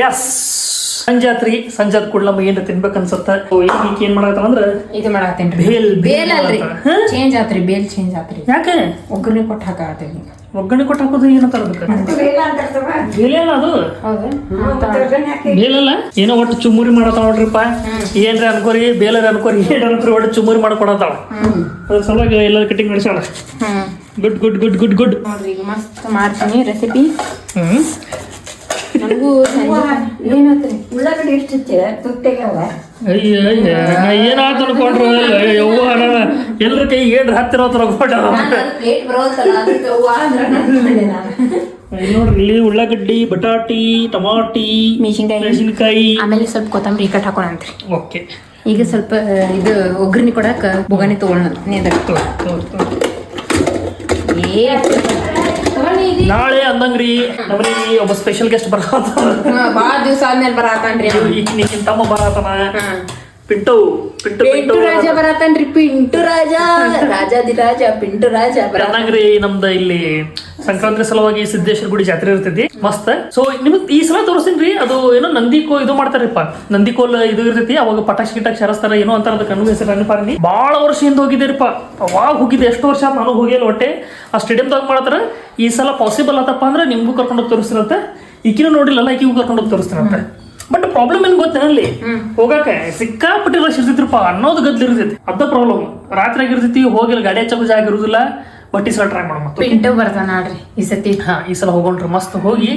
S ಸಂಜಾತ್ರಿ ಸಂಜಾತ್ ಕೂಡ ನಮಗೆ ಏನ್ರ ತಿನ್ಬೇಕು ಅನ್ಸತ್ತ? ಈಗ ಈಕಿ ಏನ್ ಮಾಡತ್ತ ಅಂದ್ರ? ಇದು ಮಾಡಾತೇನ್ರಿ ಬೇಲ್ ಬೇಲ್ ಅಲ್ರಿ. ಚೇಂಜ್ ಆತ್ರಿ ಬೇಲ್ ಚೇಂಜ್ ಆತ್ರಿ ಯಾಕೆ? ಒಗ್ಗರಣೆ ಕೊಟ್ಟು ಈಗ. ಒಗ್ಗರಣೆ ಕೊಟ್ಟು ಹಾಕೋದು ಏನಂತಾರ ಅದಕ್ಕೆ? ಬೇಲೆ ಅಲ್ಲ ಅದು? ಹೌದಾ. ಬೇಲಲ್ಲ ಏನೋ ಒಟ್ಟು ಚುಮ್ಮುರಿ ಮಾಡತ್ತಾವ ನೋಡ್ರಿಪ್ಪ. ಏನ್ರಿ ಅನ್ಕೋರಿ ಬೇಲರ್ ಅನ್ಕೋರಿ ಏನ್ ಅನ್ಕೋರಿ ಒಟ್ಟು ಚುಮ್ಮುರಿ ಮಾಡ್ಕೊಡತ್ತಾಳ. ಅದ್ರ ಸಲುವಾಗಿ ಎಲ್ಲರೂ ಕಟಿಂಗ್ ಮಾಡಿಸೋಣ ಹ್ಮ್. Good good good good good. ನೋಡ್ರಿ ಈಗ ಮಸ್ತ್ ಮಾಡ್ತೀನಿ ರೆಸಿಪಿ ಹ್ಮ್. ನನಗೂ ಉಳ್ಳಾಗಡ್ಡಿ ಎಷ್ಟಿತ್ತೆ ತುಟ್ಟಿಗೆವ ಅಯ್ಯ ಅಯ್ಯ ನಾ ಏನಾತ ಅನ್ಕೊಂಡ್ರು ಯವ್ವ ಎಲ್ರ ಕೈ ಏನ್ರ ಹತ್ತಿರ ಹತ್ರ ನೋಡ್ರಿ ಇಲ್ಲಿ ಉಳ್ಳಾಗಡ್ಡಿ ಬಟಾಟಿ ಟಮಾಟಿ ಮೆಣಸಿನ್ಕಾಯಿ. ಮೆಣಸಿನಕಾಯಿ. ಆಮೇಲೆ ಸ್ವಲ್ಪ ಕೊತ್ತಂಬರಿ ಕಟ್ ಹಾಕೋಣಂತ್ರಿ ಓಕೆ. ಈಗ ಸ್ವಲ್ಪ ಇದು ಒಗ್ಗರಣೆ ಕೊಡಾಕ ಬೊಗಾನಿ ತಗೊಳ್ಳೋಣ. ಅದಕ್ಕೆ ಏ. ನಾಳೆ ಅಂದಂಗ್ರಿ ನಮ್ಮನೆಗೆ ಒಬ್ಬ ಸ್ಪೆಷಲ್ ಗೆಸ್ಟ್ ಬರತ್ತ ಬಹಳ ಬಾಳ ದಿವಸ ಆದ್ಮೇಲೆ ಬರತಾನ್ರಿ ಈಗ ನಿನ್ನ ತಮ್ಮ ಬರತನ. ಪಿಂಟು ಪಿಂಟು ಪಿಂಟು ರಾಜ ಬರಾತಾನ್ರಿ ಪಿಂಟು ರಾಜ. ಪಿಂಟು ನಮ್ದು ಇಲ್ಲಿ ಸಂಕ್ರಾಂತಿ ಸಲುವಾಗಿ ಸಿದ್ದೇಶ್ವರ ಗುಡಿ ಜಾತ್ರೆ ಇರ್ತೈತಿ ಮಸ್ತ್. ಸೊ ನಿಮಗ್ ಈ ಸಲ ತೋರಿಸ್ತೀನಿ ಅದು ಏನೋ ನಂದಿಕೋ ಇದು ಮಾಡ್ತಾರಪ್ಪ. ನಂದಿಕೋಲ್ ಇದು ಇರ್ತೈತಿ ಅವಾಗ ಪಟಾಕ್ಷಿ ಗಿಟಾಕ್ಷಿ ಸರಸ್ತಾರ ಏನೋ ಅಂತಾರ ಅದಕ್ಕೆ ಕಣ್ಣು ಹೆಸರು ಬಾಳ ವರ್ಷ ವರ್ಷದಿಂದ ಹೋಗಿದ್ದೀರಪ್ಪ. ಅವಾಗ ಹೋಗಿದ್ದೆ ಎಷ್ಟು ವರ್ಷ ನಾನು ಹೋಗಿಲ್ಲ ಒಟ್ಟೆ. ಆ ಸ್ಟೇಡಿಯಂದಾಗ ಮಾಡ್ತಾರ ಈ ಸಲ ಪಾಸಿಬಲ್ ಆತಪ್ಪ ಅಂದ್ರೆ ನಿಮ್ಗೂ ಕರ್ಕೊಂಡೋಗಿ ತೋರಿಸ್ತಾರಂತೆ. ಈಕಿನೂ ನೋಡಿಲ್ಲಲ್ಲ ಈಕಿಗೂ ಕರ್ಕೊಂಡೋಗಿ ತೋರಿಸ್ತಿರಂತೆ. ಬಟ್ ಪ್ರಾಬ್ಲಮ್ ಏನ್ ಗೊತ್ತೇನಲ್ಲಿ ಹೋಗಾಕ ಸಿಕ್ಕಾಪಟ್ಟಿ ರಶ್ ಇರ್ತೈತ್ರಪ್ಪ ಅನ್ನೋದು ಗದ್ಲ ಇರ್ತೈತಿ ಅದ ಪ್ರಾಬ್ಲಮ್ ರಾತ್ರಿ ಆಗಿರ್ತೈತಿ ಹೋಗಿಲ್ಲ ಗಾಡಿ ಹಚ್ಚೋ ಜಾಗ ಇರುದಿಲ್ಲ ಬಟ್ ಈ ಸಲ ಟ್ರೈ ಮಾಡೋಣ ಪಿಂಟ್ ಪಿಂಟು ಬರ್ತಾನ ನೋಡ್ರಿ ಈ ಸತಿ. ಹಾ ಈ ಸಲ ಹೋಗೋಣ್ರಿ. ಮಸ್ತ್ ಹೋಗಿ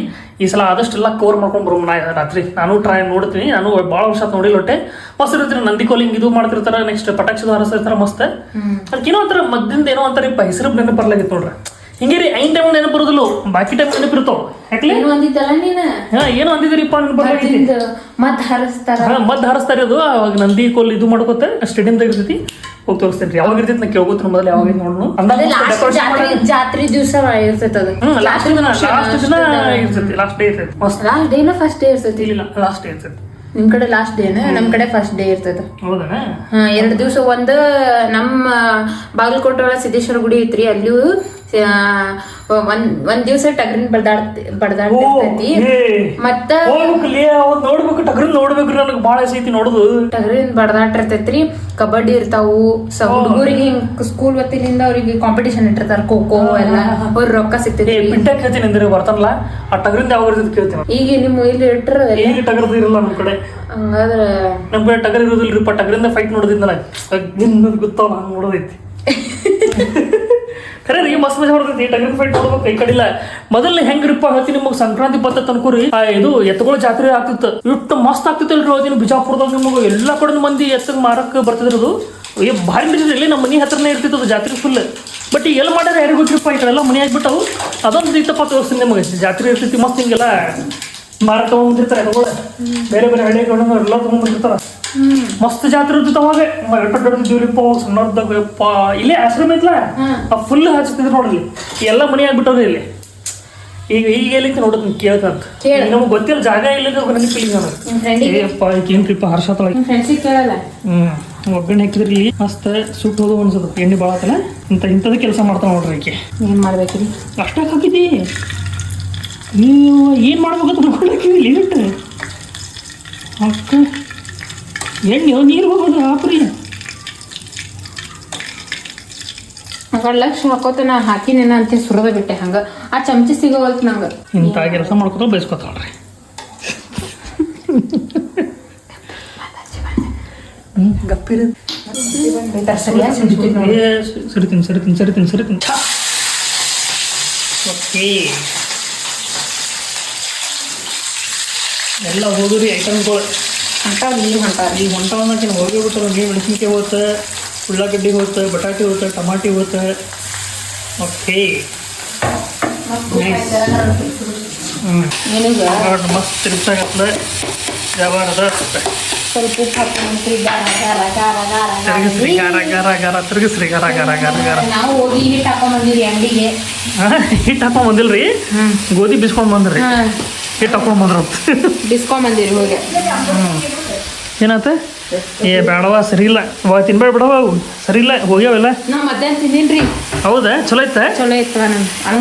ಈ ಸಲ ಆದಷ್ಟು ಎಲ್ಲ ಕವರ್ ಮಾಡ್ಕೊಂಡ್ ಬರೋಣ ನಾ ರಾತ್ರಿ. ನಾನು ಟ್ರೈ ನೋಡ್ತೀನಿ. ನಾನು ಭಾಳ ವರ್ಷ ನೋಡಿ ನೋಡಿಲ್ಲ ಒಟ್ಟೆ ಮಸ್ತ್ ನಂದಿ ಕೋಲಿಂಗ್ ಇದು ಮಾಡ್ತಿರ್ತಾರ ನೆಕ್ಸ್ಟ್ ಪಟಾಕ್ಷದ ಹಾರಿಸ್ತಿರ್ತಾರ ಮಸ್ತ್. ಅದಕ್ಕೆ ಏನೋ ಒಂಥರ ಮದ್ದಿಂದ ಏನೋ ಒಂಥರ ಹೆಸರು ನೆನಪು ಬರ್ಲಾಗಿತ್ತು ನೋಡ್ರಿ. ಹಿಂಗೆ ರೀ ಐನ್ ಟೈಮ್ ನೆನಪು ಬರೋದಿಲ್ಲ? ಬಾಕಿ ಟೈಮ್ ನೆನಪಿರ್ತಾವ ಯಾಕಲೆ? ಏನು ಅಂದಿದ್ದಲ್ಲ ನೀನ? ಹಾ ಏನು ಅಂದಿದ್ರಿಪ್ಪ ನೆನಪು ಬರ್ಲಾಗೈತಿ ಮದ್ದಿಂದ ಮತ್ ಹರಸ್ತಾರ. ಹಾ ಮದ್ದು ಹಾರಿಸ್ತಾರೆ ಅದು. ಅವಾಗ ನಂದಿ ಕೋಲ್ ಇದು ಮಾಡ್ಕೋತ ಸ್ಟೇಡಿಯಂ ಇರ್ತೈತಿ. ಹೋಗಿ ತೋರಿಸ್ತೇನೆ ರೀ. ಯಾವಾಗ ಇರ್ತೈತಿ ನಾ ಕೇಳ್ಕೊತೀನಿ ಮೊದಲು ಯಾವಾಗ ಐತಿ ನೋಡೋಣ ಅಂದಾಗ ಜಾತ್ರೆ ದಿವಸ ಇರ್ತೈತ ಅದು. ಲಾಸ್ಟ್ ದಿನ ಲಾಸ್ಟ್ ದಿನ ಇರ್ತೈತಿ ಲಾಸ್ಟ್ ಡೇ ಇರ್ತೈತಿ. ಲಾಸ್ಟ್ ಡೇನ ಫಸ್ಟ್ ಡೇ ಇರ್ತೈತಿ. ಇಲ್ಲ ಲಾಸ್ಟ್ ಡೇ ಇರ್ತೈತಿ. ನಿಮ್ ಕಡೆ ಲಾಸ್ಟ್ ಡೇನ ನಮ್ ಕಡೆ ಫಸ್ಟ್ ಡೇ ಹಾ ಎರಡ್ ದಿವಸ ಒಂದ್ ನಮ್ಮ ಬಾಗಲಕೋಟೆ ಒಳಗ ಸಿದ್ದೇಶ್ವರ ಗುಡಿ ಐತ್ರಿ ಅಲ್ಲಿಯೂ ಆ, ಒಂದ್ ಒಂದ್ ದಿವಸ ಟಗ್ರಿನ್ ಬಡ್ದಾಡ್ ಬಡ್ದಾಡ್ತಿರ್ತೈತಿ. ಮತ್ತ ನೋಡ್ಬೇಕು ಟಗ್ರಿನ್ ನೋಡ್ಬೇಕು ನನಗೆ ಭಾಳ ಸೈತಿ ನೋಡುದು. ಟಗರಿನ ಬಡ್ದಾಟಿರ್ತೈತ್ರಿ ಕಬಡ್ಡಿ ಇರ್ತಾವು ಸ ಹುಡುಗರಿಗೆ ಹಿಂಗ್ ಸ್ಕೂಲ್ ವತಿಯಿಂದ ಅವ್ರಿಗೆ ಕಾಂಪಿಟೇಷನ್ ಇಟ್ಟಿರ್ತಾರ ಖೋ ಖೋ ಎಲ್ಲ. ಅವ್ರ ರೊಕ್ಕ ಸಿಗ್ತೈತಿ ಪಿಂಟ ಕೇಳ್ತೀನಿ ಅಂದ್ರೆ ಬರ್ತಾನಲ್ಲ. ಆ ಟಗರಿಂದ ಯಾವ ಕೇಳ್ತೀನಿ. ಈಗ ನಿಮ್ಮ ಇಲ್ಲಿ ಇಟ್ಟರೆ ಈಗ ಟಗರ್ದು ಇರಲ್ಲ ನಮ್ ಕಡೆ. ಹಂಗಾದ್ರ ನಮ್ ಕಡೆ ಟಗರ್ ಇರೋದಿಲ್ರಿಪ್ಪ ಟಗರಿಂದ ಫೈಟ್ ನೋಡೋದಿದ್ದಲ್ಲ ನಿನ್ನದು ಗೊತ್ತಾವ ನಾನು ನೋಡೋದೈತಿ. ಖರೆ ರೀ, ಮಸ್ತ್ ಮಜಾ ಬರ್ತೈತಿ ಟಗರಿನ ಫೈಟ್ ನೋಡ್ಬೇಕು ಈ ಕಡಿಲ್ಲ ಮೊದಲ ಹೆಂಗ್ರಿಪ್ಪ ಹೇಳ್ತಿ ನಿಮಗೆ ಸಂಕ್ರಾಂತಿ ಬತ್ತ ಅನ್ಕೋರಿ. ಇದು ಎತ್ತುಗಳ ಜಾತ್ರೆ ಆಗ್ತಿತ್ತು. ಇಟ್ಟು ಮಸ್ತ್ ಆಗ್ತಿತ್ತಲ್ರಿ ಅವತ್ತಿನ ಬಿಜಾಪುರದಾಗ ನಿಮಗೆ. ಎಲ್ಲ ಕಡೆ ಮಂದಿ ಎತ್ತಗ್ ಮಾರಕ್ ಬರ್ತಿದ್ರು ಅದು. ಏ, ಭಾರಿ ಇಲ್ಲಿ ನಮ್ಮ ಮನೆ ಹತ್ರನೇ ಇರ್ತಿತ್ತು ಅದು ಜಾತ್ರೆ ಫುಲ್ ಬಟ್ ಎಲ್ಲಿ ಮಾಡ್ಯಾರ ಯಾರಿಗೂ ಗೊತ್ತಿರಪ್ಪ ಈ ಕಡೆ ಎಲ್ಲ ಮನೆ ಆಗ್ಬಿಟ್ಟವು. ಅದೊಂದು ಇತ್ತಪ್ಪ ತೋರಿಸ್ತೀನಿ ನಿಮಗೆ. ಜಾತ್ರೆ ಇರ್ತೈತಿ ಮಸ್ತ್ ಹಿಂಗೆಲ್ಲ ಮಾರಕ ತಗೊಂಡ್ಬಂದಿರ್ತಾರೆ ಬೇರೆ ಬೇರೆ ಹಳ್ಳಿ ಎಲ್ಲ ತಗೊಂಡ್ಬಂದಿರ್ತಾರ ಮಸ್ತ್ ಜಾತ್ರೆ ಎಟ್ಟ ದೊಡ್ಡದಿವ್ರಿಪ್ಪ ಸಣ್ಣದಾಗ ಯಪ್ಪ ಇಲ್ಲೇ ಆಶ್ರಮ ಐತ್ಲ? ಫುಲ್ ಹಚ್ತಿದ್ರು ನೋಡ್ರಿ. ಎಲ್ಲ ಮನೆ ಆಗ್ಬಿಟ್ಟವ್ರಿ ಇಲ್ಲಿ. ಈಗ ಈಗ ಎಲ್ಲಿ ನೋಡೋದು ಕೇಳ್ತಂತ ಕೇಳು. ನಮ್ಗೆ ಗೊತ್ತಿಲ್ಲ ಜಾಗ ಇಲ್ಲ ನನಗೆ ಏನ್ರಿಪ್ಪ ನಿಮ್ ಕೇಳಲ್ಲ? ಹ್ಮ್. ಒಗ್ಗರಣೆ ಹಾಕಿದ್ರಿ ಇಲ್ಲಿ ಮಸ್ತ್ ಸುಟ್ಟು ಹೋದ ಅನ್ಸದ ಎಣ್ಣೆ ಬಾಳತ್ತಲ್ಲ ಇಂತ ಇಂಥದ್ದು ಕೆಲಸ ಮಾಡ್ತಾವ ನೋಡ್ರಿ ಆಕೆ ಏನ್ ಮಾಡ್ಬೇಕ್ರಿ? ಅಷ್ಟೇ ಹಾಕಿದಿ? ನೀವು ಏನು ಮಾಡ್ಬೇಕಂತ ಅನ್ಕೊಳಕ್ಕೆ ಲಿಮಿಟ್ ಅಕ್ಕ. ಎಣ್ಣೆ ನೀರು ಹೋಗೋದು ಆಪ್ರಿ ಹಂಗ ಲಕ್ಷ ಹಾಕೋತ ನಾ ಹಾಕಿನೇನ ಅಂತ ಸುರದ ಬಿಟ್ಟೆ ಹಂಗ. ಆ ಚಮಚ ಸಿಗೋವಲ್ತ್ ನಂಗ. ಇಂಥ ಕೆಲಸ ಮಾಡ್ಕೊತ ಬಯಸ್ಕೊತಾಳ್ರಿ ಗಪ್ಪಿರಿ ಸರಿತೀನಿ ಸರಿತೀನಿ ಸರಿತೀನಿ ಸರಿತೀನಿ. ಓಕೆ. ಎಲ್ಲ ಹೋದ್ರಿ ಐಟಮ್ಗಳು. ನೀವ್ ಹಂಟಾರ ಈ ಹೊಂಟವನ್ನ ಹೋಗಿ ಬಿಟ್ಟರು ನೀವು ಮೆಣಸಿನಕಾಯಿ ಹೋತ ಉಳ್ಳಾಗಡ್ಡಿ ಹೋತ ಬಟಾಟೆ ಹೋತ ಟಮಾಟಿ ಹೋತ ಓಕೆ. ಮಸ್ತ್ ತಿರ್ಸಾಗತ್ತದ ವ್ಯವಹಾರದ ಸ್ವಲ್ಪ ಉಪ್ಪು ಹಾಕೊಂಡ್ರಿ ಗಾರ ಗಾರ ಗಾರ ಗಾರ ಗಾರ ತಿರುಗಿಸ್ರಿ ಗಾರ ನಾವು ಹೋಗಿ ಹಿಟ್ಟು ಹಾಕೊಂಡ್ ಬಂದಿರಿ ಅಂಗಡಿಗೆ. ಹಿಟ್ಟು ಹಾಕೊಂಡ್ ಬಂದಿಲ್ರಿ? ಗೋಧಿ ಬಿಸ್ಕೊಂಡ್ ಬಂದ್ರಿ? ಹಿಟ್ಟು ಹಾಕೊಂಡ್ ಬಂದಿರಿ. ಹೋಗಿ. ಏನಾತ? ಏ ಬೇಡವಾ ಸರಿ ಇಲ್ಲ ಅವಾಗ ತಿನ್ಬೇಡ ಬಿಡವ ಅವು. ಸರಿ ಇಲ್ಲ ಹೋಗ್ಯಾವೆಲ್ಲ? ನಾ ಮಧ್ಯಾಹ್ನ ತಿಂದಿನ್ರಿ. ಹೌದಾ? ಚಲೋ ಐತ ಚಲೋ ಐತ್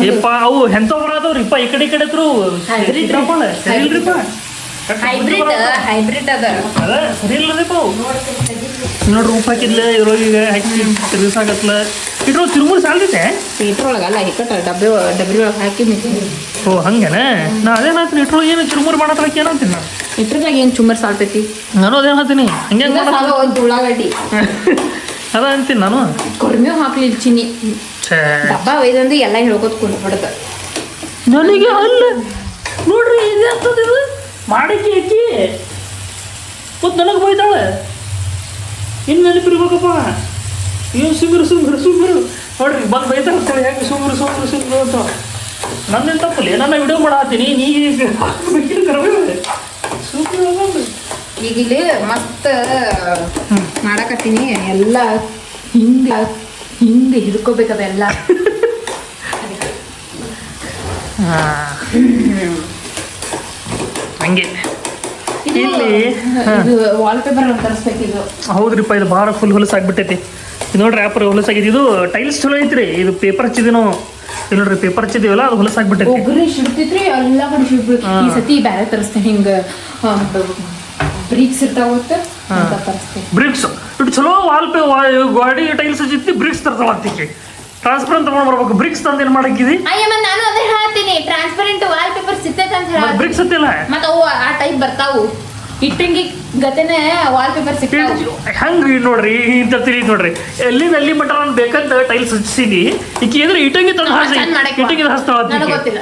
ಏಪ್ಪ ಅವು ಬರದವ್ರಿಪ್ಪ ಈ ಕಡೆ ಈ ಕಡೆ ಹತ್ರ? ಸರಿ ಇಲ್ರಿಪ್ಪ ಹೈಬ್ರಿಡ್ ಹೈಬ್ರಿಡ್ ಅದ. ಅದ ಸರಿ ಇಲ್ಲದಪ್ಪ ನೋಡ್ರಿ ಉಪ್ಪು ಹಾಕಿದ್ಲ ಇದ್ರೊಳಗೆ ಹಾಕಿ ತಿರ್ಗಿಸಾಕತ್ಲ ಇದ್ರೊಳಗೆ ತಿರುಮೂರು ಸಾಲ್ದೈತೆ ಪೀಟ್ರ್ ಒಳಗಲ್ಲ ಹಿಕ್ಕಟ ಡಬ್ಬಿ ಡಬ್ರಿ ಒಳಗೆ ಹಾಕಿ ಓ ಹಂಗೇನ? ನಾ ಅದೇನಾಗ್ತೀನಿ ಇಟ್ರೊಳಗೆ ಏನು ಚುರುಮುರು ಮಾಡತ್ತಕ್ಕೆ ಏನಂತೀನಿ ನಾನು. ಹಿಟ್ರದಾಗ ಏನು ಚುಮ್ಮರ್ ಸಾಲ್ತೈತಿ? ನಾನು ಅದೇನು ಹಾಕ್ತೀನಿ ಹಂಗೆ ಒಂದು ಉಳ್ಳಾಗಡ್ಡಿ. ಅದ ಅಂತೀನಿ ನಾನು. ಕಡಿಮೆ ಹಾಕ್ಲಿ ಚಿನ್ನಿ ಡಬ್ಬ ಒಯ್ದಂದು ಎಲ್ಲ ಹೇಳ್ಕೊತ ಕುಂದ್ಬಿಡ್ತ ನನಗೆ ಅಲ್ಲ. ನೋಡ್ರಿ ಇದು ಅಂತದ ಇದು? ಮಾಡಕ್ಕೆ ಐತಿ ಮತ್ತು ನನಗೆ ಬೈತಾಳೆ ಇನ್ನು ನೆನಪಿರ್ಬೇಕಪ್ಪ ಏನು ಸುಮಿರು ಸುಮಿರು ಸುಮಿರು ನೋಡ್ರಿ ಬಂದು ಬೈತಾಳೆ ಅಂತೇಳಿ. ಹೆಂಗೆ ಸುಮಿರು ಸುಮಿರು ಸುಮಿರು ಅಂತ. ನನ್ನೇನು ತಪ್ಪಲ್ಲ ನನ್ನ ವಿಡಿಯೋ ಮಾಡತ್ತೀನಿ ನೀ ಸುಮ್ಮಿರು ಬಂದು ಈಗ ಇಲ್ಲಿ ಮತ್ತೆ ಮಾಡಕತ್ತೀನಿ. ಎಲ್ಲ ಹಿಂಗೆ ಹಿಂಗೆ ಹಿಡ್ಕೋಬೇಕದ ಎಲ್ಲ ಹಂಗೆ. ಇಲ್ಲಿ ಇದು ವಾಲ್ ಪೇಪರ್ ತರಿಸ್ಬೇಕು ಇದು. ಹೌದ್ರಿಪ್ಪ ಇದು ಭಾಳ ಫುಲ್ ಹೊಲಸಾಗ್ಬಿಟ್ಟೈತಿ ಇದು ನೋಡ್ರಿ ಆಪರ್ ಹೊಲಸಾಗಿದೆ ಇದು ಟೈಲ್ಸ್ ಚಲೋ ಐತ್ರಿ. ಇದು ಪೇಪರ್ ಹಚ್ಚಿದ್ವಿ ನಾವು ಇದು ನೋಡ್ರಿ ಪೇಪರ್ ಹಚ್ಚಿದೀವಲ್ಲ ಅದು ಹೊಲಸಾಗ್ಬಿಟ್ಟೈತಿ ಒಗ್ರಿ ಶಿಡ್ತೈತ್ರಿ ಎಲ್ಲ ಕಡೆ ಶಿಡ್ಬೇಕು ಈ ಸತಿ ಬ್ಯಾರೆ ತರಿಸ್ತೇನೆ ಹಿಂಗೆ ಬ್ರೀಕ್ಸ್ ಇರ್ತಾವ ಗೊತ್ತ ಅಂತ ಬ್ರಿಕ್ಸ್ ಇಟ್ಟು ಚಲೋ ವಾಲ್ ಪೇ ಗಾಡಿ ಟೈಲ್ಸ್ ಹಚ್ಚಿತ್ತು ಬ್ರಿಕ್ಸ್ ತರ್ತಾವ ಅಂತಿಕ್ಕೆ ಟ್ರಾನ್ಸ್ಪರೆಂಟ್ ತಗೊಂಡ್ ಬರ್ಬೇಕು. ಬ್ರಿಕ್ಸ್ ತಂದು ಏನ್ ಮಾಡಕ್ಕಿದಿ? ಅಯ್ಯಮ್ಮ ನಾನು ಅದೇ ಹೇಳ್ತೀನಿ. ಟ್ರಾನ್ಸ್ಪರೆಂಟ್ ವಾಲ್ ಪೇಪರ್ ಸಿಗ್ತೈತೆ ಅಂತ ಹೇಳ ಬ್ರಿಕ್ಸ್ ಹತ್ತಿಲ್ಲ ಮತ್ತ ಅವು ಆ ಟೈಪ್ ಬರ್ತಾವು. ಇಟ್ಟಂಗಿ ಗತೆನೆ ವಾಲ್ ಪೇಪರ್ ಸಿಗ್ತಾವು ಹೆಂಗ್ ನೋಡ್ರಿ ಇಂತ ತಿಳಿ ನೋಡ್ರಿ. ಎಲ್ಲಿಂದ ಎಲ್ಲಿ ಮಟ್ಟ ನಾನು ಬೇಕಂತ ಟೈಲ್ಸ್ ಹಚ್ಚಿನಿ ಈಕಿ ಏನ್ರಿ ಇಟ್ಟಂಗಿ ತಂದು ಹಾಸಿ ಇಟ್ಟಂಗಿ ಗೊತ್ತಿಲ್ಲ.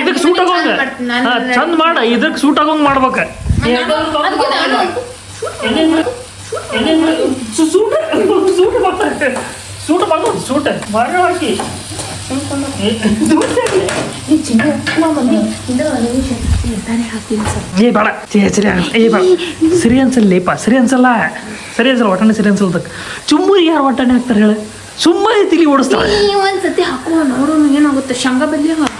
ಇದಕ್ಕೆ ಸೂಟ್ ಆಗೋಂಗ? ಚಂದ್ ಮಾಡ್- ಇದಕ್ಕೆ ಸೂಟ್ ಆಗೋಂಗ್ ಮಾಡ್ಬೇಕ. ಸೂಟ್ ಸೂಟ್ ಸೂಟ್ ಬಂದು ಸೂಟ್ ಮರ ಹಾಕಿ. ಈ ಚಿನ್ನ ಮಮ್ಮಿ ಇಂದ ಒಂದು ನಿಮಿಷ. ನಿರ್ಧಾರ ಹಾಕ್ತೀನಿ ಸರ್. ಏ ಬೇಡ. ಏ ಸರಿ ಏ ಬೇಡ. ಸರಿ ಅನ್ಸಲ್ಲೇಪ ಸರಿ ಅನ್ಸಲ್ಲ. ಸರಿ ಅನ್ಸಲ್ಲ ಒಟ್ಟನೆ ಸರಿ ಅನ್ಸಲ್ದಕ್ಕೆ ಚುಮ್ಮು ಯಾರು ಒಟ್ಟನೆ ಹಾಕ್ತಾರೆ ಹೇಳ? ಸುಮ್ಮನೆ ತಿಳಿ ಓಡಿಸ್ತಾರೆ ಈ ಒಂದ್ ಸತಿ ಹಾಕುವ ನೋಡೋಣ ಏನಾಗುತ್ತೆ. ಶಂಗ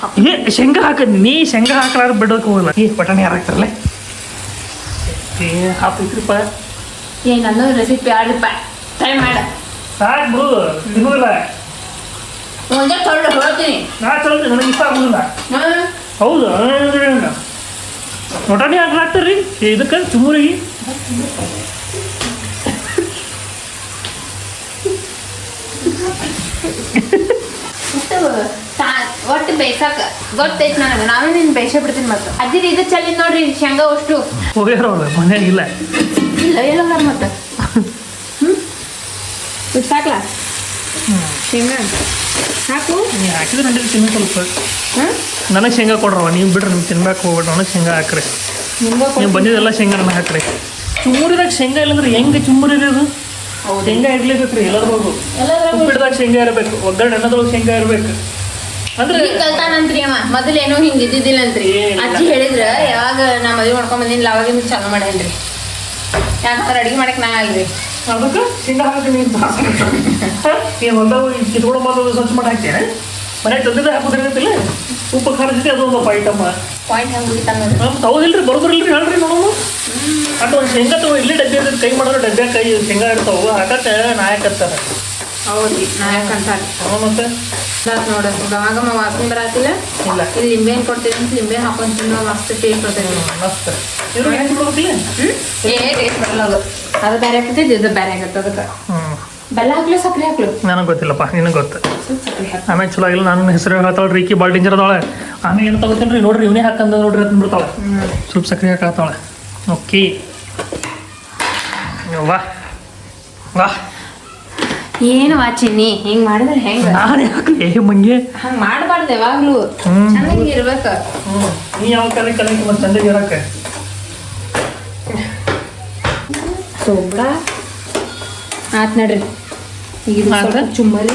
ಹಾಕು ಏ ಶಂಗ ಹಾಕ. ನೀ ಶೇಂಗ ಹಾಕಲಾರ ಬಿಡೋಕೆ ಹೋಗಲ್ಲ. ಏ ಬಟಾಣಿ ಯಾರು ಹಾಕ್ತಾರಲ್ಲ? ಏ ಹಾಕೈತ್ರಿಪ್ಪ ಏ ನನ್ನ ರೆಸಿಪಿ ಆಡ್ರಿಪ್ಪ ಟ್ರೈ ಮಾಡ. ಸಾಕು ಬಿಡು ತಿನ್ನೋದಿಲ್ಲ ಒಂದೇ ತೊಳ್ಳು ಹೇಳ್ತೀನಿ. ನಾ ಚಲೋ ನನಗೆ ಇಷ್ಟ ಆಗೋದಿಲ್ಲ. ಹೌದು ಒಟಾಣಿ ಹಾಕಿ ಹಾಕ್ತಾರ್ರಿ ಇದಕ್ಕೆ ಚುಮ್ಮರಿಗೆ ಒಟ್ಟು ಬೇಯ್ಸಾಕ ಗೊತ್ತೈತಿ ನನಗೆ. ನಾವೇ ನಿನ್ ಬೇಯ್ಸೇ ಬಿಡ್ತೀನಿ ಮತ್ತೆ. ಅಜ್ಜಿ ಇದು ಚಲ್ಲಿ ನೋಡ್ರಿ ಶೇಂಗಾ ಅಷ್ಟು. ಹೋಗ್ಯಾರ ಮನೆಯಾಗಿಲ್ಲ ಇಲ್ಲ. ಎಲ್ಲ ಮತ್ತೆ. ಸಾಕ್ಲಾ ಶೇಂಗಾ ಸಾಕು ನೀವು ಹಾಕಿದ್ರೆ ನಂಗೆ ತಿನ್ನೋ ಸ್ವಲ್ಪ. ನನಗೆ ಶೇಂಗಾ ಕೊಡ್ರವ ನೀವು ಬಿಡ್ರಿ ನಿಮ್ಗೆ ತಿನ್ಬೇಕು ಹೋಗ್ಬೇಡ್ರಿ ನನಗೆ ಶೇಂಗಾ ಹಾಕ್ರಿ. ನೀವು ಬಂದಿದ್ದೆಲ್ಲ ಶೇಂಗಾ ನನಗೆ ಹಾಕ್ರಿ. ಚುಮ್ಮುರಿದಾಗ ಶೇಂಗಾ ಇಲ್ಲಂದ್ರೆ ಹೆಂಗೆ ಚುಮ್ಮುರಿ ಅದು? ಶೇಂಗಾ ಇರ್ಲೇಬೇಕು ರೀ ಎಲ್ಲರಿಗೂ ಉಪ್ಪಿಟ್ಟದಾಗ ಶೇಂಗಾ ಇರಬೇಕು ಒಗ್ಗರಣೆ ಅನ್ನೋದ್ರೊಳಗೆ ಶೇಂಗಾ ಇರಬೇಕು. ಅಂದ್ರೆ ಕಲ್ತಾನಂತ್ರಿ ಅವ. ಮೊದಲೇನೋ ಹಿಂಗೆ ಇದ್ದಿದ್ದಿಲ್ಲಂತ್ರಿ. ಏನಿಲ್ಲ. ಅಜ್ಜಿ ಹೇಳಿದ್ರ ಯಾವಾಗ ನಾ ಮದುವೆ ಮಾಡ್ಕೊಂಡ್ ಬಂದಿಲ್ಲ ಅವಾಗಿಂದ ಚಾಲು ಮಾಡೇನ್ರಿ. ಯಾಕಂದ್ರೆ ಅಡಿಗೆ ಮಾಡಕ್ ನಾ ಅಲ್ರಿ ಅದಕ್ಕೆ ಶೇಂಗಾ ಹಾಕಿ ನೀವು ಏನು ಹೊಲ್ದಾಗ ಕಿತ್ಕೊಂಡು ಬಂದು ಸ್ವಚ್ಛ ಮಾಡಿ ಹಾಕ್ತೇನೆ ಮನೆ ತಂದಿದ್ದೆ ಹಾಕೋದಿರ್ತಿಲ್ಲ ಉಪ್ಪು ಖಾರ ಜೊತೆ ಅದು ಒಂದು ಐಟಮ್ ಪಾಯಿಂಟ್ ಹೆಂಗ್ ತಗೋದಿಲ್ರಿ ಬರೋದ್ರಿಲ್ರಿ ಹೇಳ್ರಿ ನೋಡೋಣ ಅದು ಒಂದು ಶೇಂಗಾ ತಗೋ ಇಲ್ಲಿ ಡಬ್ಬಿ ಇರ್ತದೆ ಕೈ ಮಾಡಿದ್ರೆ ಡಬ್ಬೆ ಕೈ ಶೇಂಗಾ ಇರ್ತಾವ ಹಾಕತ್ತೆ ನಾಯಕತ್ತಾರೆ ಹೌದು ನಾಯಕ ಅಂತಾರೆ. ಹ್ಞೂ ಮತ್ತೆ ನೋಡ. ಆಗಮ್ಮ ವಾಸನೆ ಬರತ್ತಿಲ್ಲ ಇಲ್ಲ. ಇಲ್ಲಿ ಲಿಂಬೆ ಹಣ್ಣ್ ಕೊಡ್ತೀನಿ ಅಂತ ಲಿಂಬೆ ಹಾಕೊಂಡ್ ತಿನ್ನೋ ಮಸ್ತ್ ಟೇಸ್ಟ್ ಕೊಡ್ತೀನಿ. ಮಸ್ತ್. ಇದ್ರ ಹೆಂಗೆ ಬಿಡ್ಬೇಕಿಲ್ಲ ಹ್ಮ್? ಏ ಟೇಸ್ಟ್ ಬರಲ್ಲ ಅದು. ಅದು ಬೇರೆ ಆಗ್ತೈತಿ ಇದು ಬೇರೆ ಆಗತ್ತೆ ಅದಕ್ಕೆ. ಬೆಲ್ಲ ಹಾಕ್ಲು ಸಕ್ಕರೆ ಹಾಕ್ಲು? ನನಗೆ ಗೊತ್ತಿಲ್ಲಪ್ಪ ನಿನಗೆ ಗೊತ್ತು. ಆಮೇಲೆ ಚಲೋ ಆಗಿಲ್ಲ ನಾನು ಹೆಸರು ಹೇಳ್ತಾಳೆ ರೀ ಈಕಿ ಭಾಳ ಡೇಂಜರ್ ಅದಾಳೆ. ಆಮೇಲೆ ಏನು ತಗೋತೀನಿ ರೀ ನೋಡ್ರಿ ಇವನೇ ಹಾಕಂದ ನೋಡ್ರಿ ಅಂತ ಬಿಡ್ತಾಳೆ ಸ್ವಲ್ಪ ಸಕ್ಕರೆ ಹಾಕತ್ತಾಳೆ ಓಕೆ. ವಾ ವಾ. ಏನು ವಾಚಿನಿ ಹಿಂಗ್ ಮಾಡಿದ್ರೆ ಹೆಂಗ್? ನಾನು ಯಾಕೆ ಏ ಮಂಗೆ. ಹಂಗ್ ಮಾಡಬಾರ್ದು ಯಾವಾಗ್ಲೂ. ಹ್ಮ್. ಚೆನ್ನಾಗಿ ಇರ್ಬೇಕ. ನೀ ಯಾವ ಕಡೆ ಕಡೆ ಮತ್ತೆ ಚಂದ ಇರಕ್ಕೆ ಸೊಬ್ರ? ಆತ್ ನಡ್ರಿ. ಈಗ ಇದು? ಸ್ವಲ್ಪ ಚುಮ್ಮರಿ.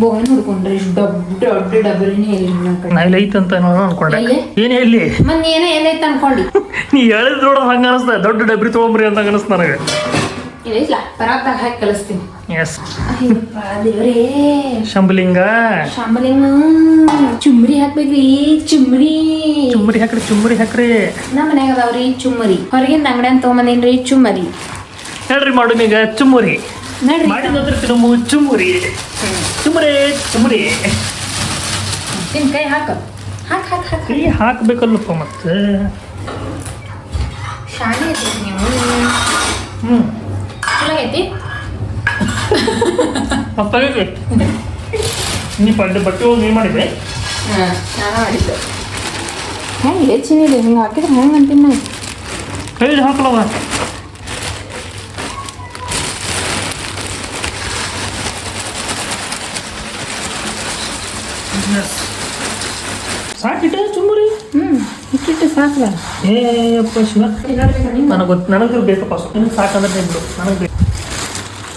ಬೋಗನ್ ಹುಡ್ಕೊಂಡ್ರಿ ಇಷ್ಟ್ ದೊಡ್ಡ ದೊಡ್ಡ ಡಬ್ಬರಿನೇ ಇಲ್ಲ ನಾ ಇಲ್ಲಿ ಐತಂತ ನಾನು ಅನ್ಕೊಂಡೆ? ಏನು ಎಲ್ಲಿ? ಮತ್ ನೀ ಏನೋ ಎಲ್ಲೈತೆ ಅನ್ಕೊಂಡಿ? ನೀ ಹೇಳಿದ್ ನೋಡ ಹಂಗೆ ಅನಸ್ತ ದೊಡ್ಡ ಡಬ್ರಿ ತಗೊಂಬ್ರಿ ಅಂತ ಅನಸ್ತ ನನಗೆ. ಇಲ್ಲ ಇಲ್ಲ ಪರಾಕ್ದಾಗ ಹಾಕಿ ಕಲಿಸ್ತೀನಿ ಎಸ್ ದೇವ್ರೇ. ಶಂಬಲಿಂಗ. ಶಾಂಬಲಿಂಗ ಚುಮ್ರಿ ಹಾಕ್ಬೇಕ್ರಿ ಚುಮ್ರಿ. ಚುಮ್ಮರಿ ಹಾಕ್ರಿ ಚುಮ್ಮರಿ ಹಾಕ್ರಿ. ನಮ್ಮ ಮನ್ಯಾಗ ಅದಾವ್ರಿ ಚುಮ್ಮರಿ ಹೊರಗಿಂದ ಅಂಗಡಿಯನ್ ತಗೊಂಬಂದೇನ್ರಿ ಚುಮ್ಮರಿ ಹೇಳ್ರಿ ಮಾಡು ಈಗ ಚುಮ್ಮರಿ ನಡ್ರಿ. ಮಾಡಿದ ನಂತರ ತಿನ್ನಮು ಚುಮ್ಮರಿ ಚುಮ್ಮರಿ ಚುಮ್ಮರಿ ನಿನ್ ಕೈ ಹಾಕ. ಹಾಕ್ ಹಾಕ್ ಹಾಕ್ ಕೈ ಹಾಕ್ಬೇಕಲ್ಲಪ್ಪ ಮತ್ತೆ. ಶಾಲೆ ನೀವು. ಹ್ಞೂ ಚಲೋ ಐತಿ ಮತ್ತಾಗೈತೆ ನೀ ಪಡ್ಡೆ ಬಟ್ಟೆ ಹೋಗಿ ನೀನು ಮಾಡಿದ್ದೆ ಹಾಂ ನಾನು ಮಾಡಿದ್ದು ಹೆಂಗೆ ಹೆಚ್ಚಿನಿಲ್ಲ ಹಿಂಗೆ ಹಾಕಿದ್ರೆ ಹೆಂಗೆ ಅಂತೀನಿ ನಾನು ಕೈ ಹಾಕಲವ ಸಾಕಿಟ್ಟ ಚುಮ್ಮರಿ ಹ್ಞೂ ಇಟ್ಟಿಟ್ಟು ಸಾಕಲ್ಲ ಏ ಅಪ್ಪ ಶಿವ ನನಗೆ ಗೊತ್ತು ನನಗೆ ಬೇಕಪ್ಪ ನಿಮ್ಗೆ ಸಾಕಂದ್ರೆ ನಿಂದು ನನಗೆ ಬೇಕು.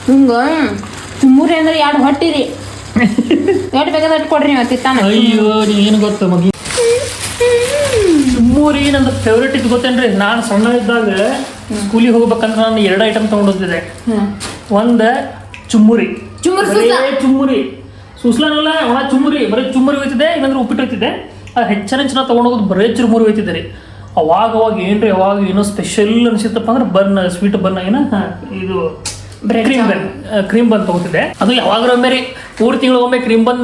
ಹಿಂಗೆ ಚುಮ್ಮುರಿ ಅಂದ್ರೆ ಎರಡು ಹೊಟ್ಟಿರಿ. ಎರಡು ಬೇಕಾದ್ರೆ ಅಷ್ಟು ಕೊಡ್ರಿ ನೀವು ತಿತ್ತಾನ ಅಯ್ಯೋ ಏನು ಗೊತ್ತು ಮಗಿ? ಚುಮ್ಮುರಿ ನಂದು ಫೇವ್ರೇಟ್ ಇದು ಗೊತ್ತೇನ್ರಿ? ನಾನು ಸಣ್ಣ ಇದ್ದಾಗ ಸ್ಕೂಲಿಗೆ ಹೋಗ್ಬೇಕಂದ್ರೆ ನಾನು ಎರಡು ಐಟಮ್ ತೊಗೊಂಡೋಗ್ತಿದ್ದೆ. ಒಂದು ಒಂದ ಚುಮ್ಮುರಿ. ಚುಮ್ಮುರಿ. ಚುಮ್ಮುರಿ. ಸುಸ್ಲಾನಲ್ಲ ಒಣ ಚುಮ್ಮುರಿ ಬರೀ ಚುಮ್ಮುರಿ ಹೋಯ್ತಿದೆ ಇಲ್ಲಾಂದ್ರೆ ಉಪ್ಪಿಟ್ಟು ಹೋಯ್ತಿದೆ. ಅದು ಹೆಚ್ಚಿನ ಹೆಚ್ಚಿನ ತೊಗೊಂಡೋಗೋದು ಬರೇ ಚುರುಮುರಿ ಹೋಯ್ತಿದ್ದಾರೆ ಅವಾಗ ಅವಾಗ ಏನ್ರಿ ಅವಾಗ ಏನೋ ಸ್ಪೆಷಲ್ ಅನ್ಸಿತ್ತಪ್ಪ ಅಂದ್ರೆ ಬನ್ ಸ್ವೀಟ್ ಬರ್ನ್ ಏನ ಇದು ಕ್ರೀಮ್ ಬನ್ ಕ್ರೀಮ್ ಬನ್ ತಗೋತಿದ್ದೆ. ಅದು ಯಾವಾಗ ಒಮ್ಮೆ ರೀ ಮೂರು ತಿಂಗಳಿಗೊಮ್ಮೆ ಕ್ರೀಮ್ ಬನ್